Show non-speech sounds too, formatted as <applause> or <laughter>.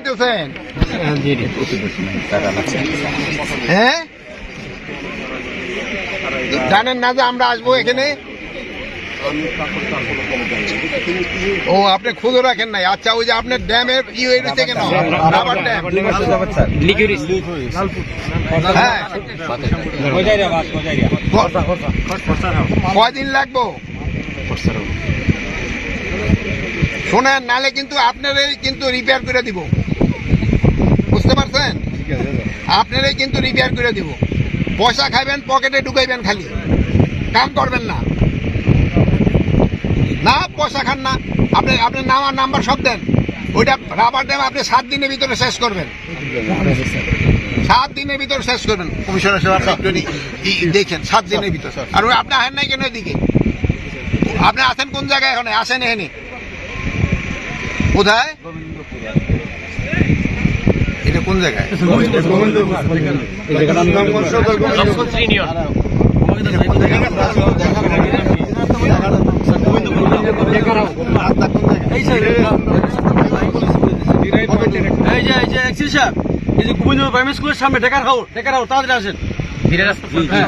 কামাইতেছেন <laughs> হ্যাঁ? জানেন না যে আমরা আসব এখানে? ও, আপনি খুঁজে রাখেন নাই। আচ্ছা ওই যে আপনার ড্যামের ই হয়ে রয়েছে কেন? হ্যাঁ। কয়দিন লাগবো? শোনেন নালে কিন্তু আপনারই কিন্তু রিপেয়ার করে দিব। বুঝতে পারছেন? আপনারই কিন্তু রিপেয়ার করে দিব। পয়সা খাইবেন পকেটে ঢুকাইবেন খালি। কাম করবেন না। না পয়সা খান না। আপনি আপনি নামার নাম্বার সব দেন। ওইটা রাবার ড্যাম আপনি সাত দিনের ভিতরে শেষ করবেন। সাত দিনের ভিতরে শেষ করবেন। কমিশনার সাহেব আপনি দেখেন সাত দিনের ভিতরে। আর আপনি আসেন নাই কেন এদিকে? আপনি আছেন কোন জায়গায় এখানে? আসেন এখানে। কোথায়? এটা কোন জায়গায়? এই যে এই যে এক্সিস সাহেব এই যে গোবিন্দ প্রাইমারি স্কুলের সামনে টেকার হাউস টেকার হাউস তাড়াতাড়ি আসেন। হ্যাঁ